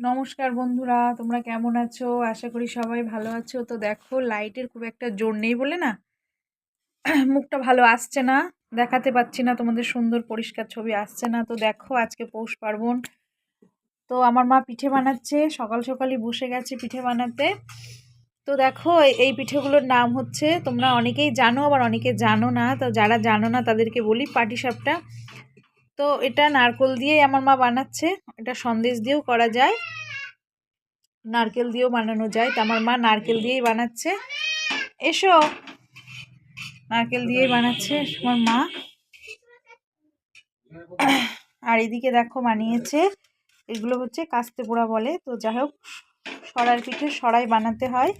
নমস্কার বন্ধুরা, তোমরা কেমন আছো? আশা করি সবাই ভালো আছো। তো দেখো, লাইটের খুব একটা জোর নেই বলে না? মুখটা ভালো আসছে না, দেখাতে পাচ্ছি না, তোমাদের সুন্দর পরিষ্কার ছবি আসছে না। তো দেখো, আজকে পৌষ পার্বণ। তো আমার মা পিঠে বানাচ্ছে, সকাল সকালই বসে গেছে পিঠে বানাতে। তো দেখো, এই- পিঠেগুলোর নাম হচ্ছে, তোমরা অনেকেই জানো, আবার অনেকে জানো না। তো যারা জানো না, তাদেরকে বলি পাটিসাপটা। তো এটা নারকেল দিয়েই আমার মা বানাচ্ছে। এটা সন্দেশ দিয়েও করা যায়। নারকেল দিয়েও বানানো যায়। তো আমার মা নারকেল দিয়েই বানাচ্ছে। এসো। নারকেল দিয়েই বানাচ্ছে আমার মা। আর এদিকে দেখো বানিয়েছে। এগুলো হচ্ছে কাস্তে পোড়া বলে। তো যাই হোক সরার পিঠে সরাই বানাতে হয়।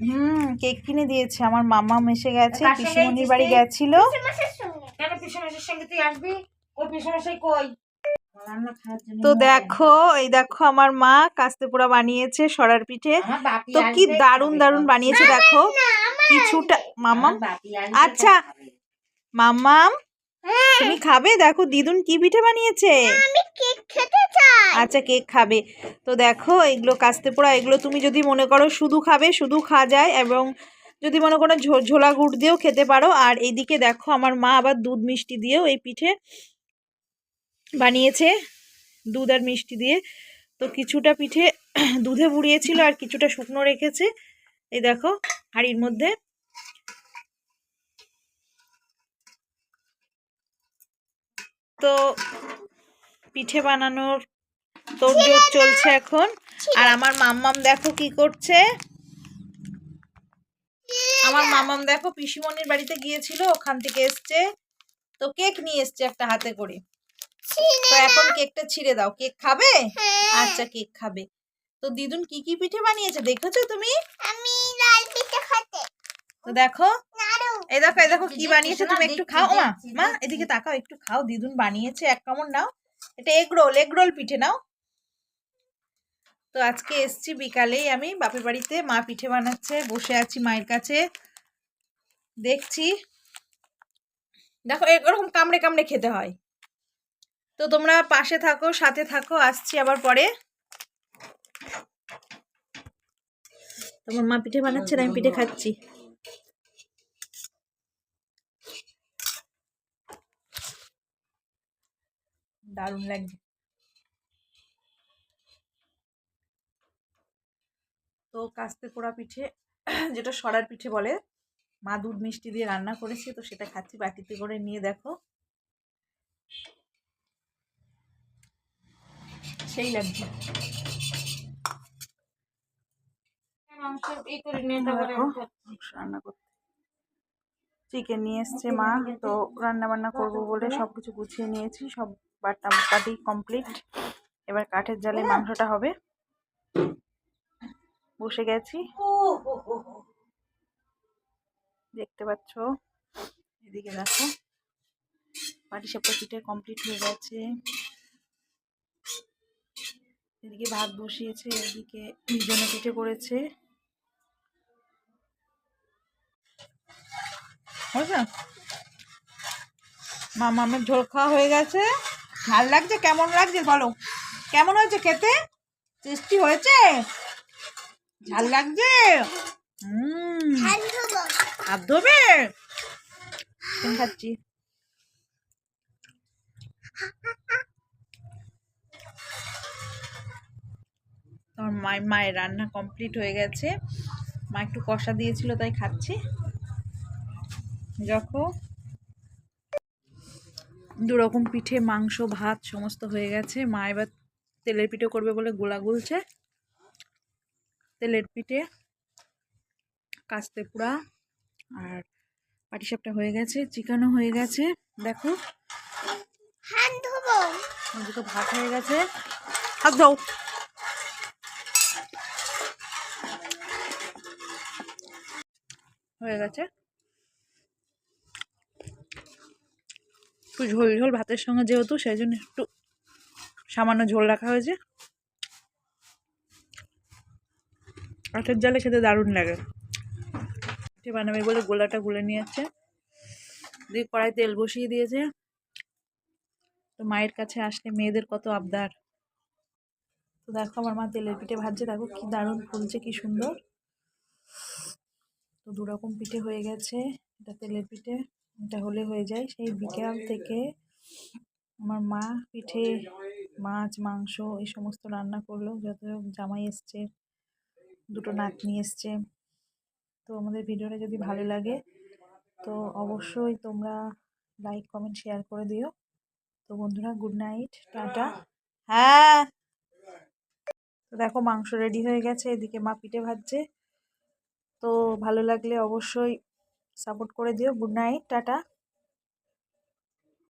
হুম কেক কিনে দিয়েছে। আমার মামা মেশে গেছে। পিসিমণির বাড়ি? গেছিল। কেন সঙ্গে তুই আসবি? ওই কই? তো দেখো এই দেখো আমার মা কাস্তে পোড়া বানিয়েছে সরার পিঠে। তো কি খাবে দারুণ বানিয়েছে দেখো। কিছুটা মামাম আচ্ছা। মামাম তুমি খাবে? দেখো দিদুন কি পিঠে বানিয়েছে? আচ্ছা কেক খাবে। তো দেখো এগুলো কাস্তে পোড়া এগুলো তুমি যদি মনে করো শুধু খাবে শুধু খাওয়া যায় এবং যদি মনে করো ঝো- ঝোলা গুড় দিয়েও খেতে পারো। আর এইদিকে দেখো আমার মা আবার দুধ মিষ্টি দিয়েও এই পিঠে বানিয়েছে দুধ আর মিষ্টি দিয়ে। তো কিছুটা পিঠে দুধে বুড়িয়েছিল আর কিছুটা শুকনো রেখেছে। এই দেখো, হাঁড়ির মধ্যে। তো পিঠে বানানোর তোড়জোড় চলছে এখন। আর আমার মাম্মাম দেখো কি করছে। আমার মামাম দেখো পিসিমণির বাড়িতে গিয়েছিল, ওখান থেকে এসছে। তো কেক নিয়ে এসছে একটা হাতে করে। তো এখন কেকটা ছিঁড়ে দাও। কেক খাবে? আচ্ছা কেক খাবে। তো দিদুন কি কি পিঠে বানিয়েছে দেখেছ তুমি? আমি লাল পিঠা খেতে তো দেখো। এই দেখো এই দেখো কি বানিয়েছে তুমি একটু খাও। মা মা এদিকে তাকাও একটু খাও। দিদুন বানিয়েছে এক কামড় নাও। এটা এগ রোল এগ রোল পিঠে নাও। তো আজকে এসছি বিকালেই আমি বাপের বাড়িতে। মা পিঠে বানাচ্ছে বসে আছি মায়ের কাছে। দেখছি। দেখো এরকম কামড়ে কামড়ে খেতে হয়। তো তোমরা পাশে থাকো, সাথে থাকো, আসছি আবার পরে। তোমার মা পিঠে বানাচ্ছে আর আমি পিঠে খাচ্ছি। দারুণ লাগছে। তো কাস্তে পোড়া পিঠে, যেটা সরার পিঠে বলে, মা দুধ মিষ্টি দিয়ে রান্না করেছে, তো সেটা খাচ্ছি, বাটিতে করে নিয়ে দেখো। সেই লাগছে রান্না করতে। চিকেন নিয়ে এসছে মা তো রান্না বান্না করব বলে সব কিছু গুছিয়ে নিয়েছি সব বাটা বাটি কমপ্লিট এবার কাঠের জালে মাংসটা হবে। বসে গেছি। দেখতে পাচ্ছ? এদিকে দেখো পাটি সাপটা পিঠে কমপ্লিট হয়ে গেছে। এদিকে ভাত বসিয়েছে এদিকে জন্য পিঠে করেছে। হয়েছে? মামা ঝোল খাওয়া হয়ে গেছে। ভালো লাগছে? কেমন লাগছে বলো? কেমন হয়েছে খেতে? টেস্টি হয়েছে? ঝাল লাগছে? হুম। হাত ধোবে? খাচ্ছি। মায়ের মায়ের রান্না কমপ্লিট হয়ে গেছে। মা একটু কষা দিয়েছিল তাই খাচ্ছি। যখন দুরকম পিঠে মাংস ভাত সমস্ত হয়ে গেছে। মা এবার তেলের পিঠে করবে বলে গোলা গুলছে। তেলের পিঠে কাস্তে পোড়া আর পাটিসাপটা হয়ে গেছে চিকেনও হয়ে গেছে। দেখো। ভাত হয়ে গেছে। হাত দাও হয়ে গেছে। একটু ঝোল ঝোল ভাতের সঙ্গে যেহেতু, সেই জন্য একটু সামান্য ঝোল রাখা হয়েছে। কাঠের জালে খেতে দারুণ লাগে। পিঠে বানাবে বলে গোলাটা গুলে নিয়ে যাচ্ছে দিয়ে কড়াই তেল বসিয়ে দিয়েছে। তো মায়ের কাছে আসলে মেয়েদের কত আবদার। তো দেখো আমার মা তেলের পিঠে ভাজছে, দেখো কি দারুণ ফুলছে, কি সুন্দর। তো দু রকম পিঠে হয়ে গেছে। এটা তেলের পিঠে, এটা হলে হয়ে যায়। সেই বিকেল থেকে আমার মা পিঠে, মাছ, মাংস এই সমস্ত রান্না করল। যত জামাই এসছে, দুটো নাতনি এসছে। তো আমাদের ভিডিওটা যদি ভালো লাগে, তো অবশ্যই তোমরা লাইক কমেন্ট শেয়ার করে দিও। তো বন্ধুরা গুড নাইট টাটা। হ্যাঁ। তো দেখো, মাংস রেডি হয়ে গেছে। এদিকে মা পিঠে ভাজছে। তো ভালো লাগলে অবশ্যই সাপোর্ট করে দিও। Good night tata.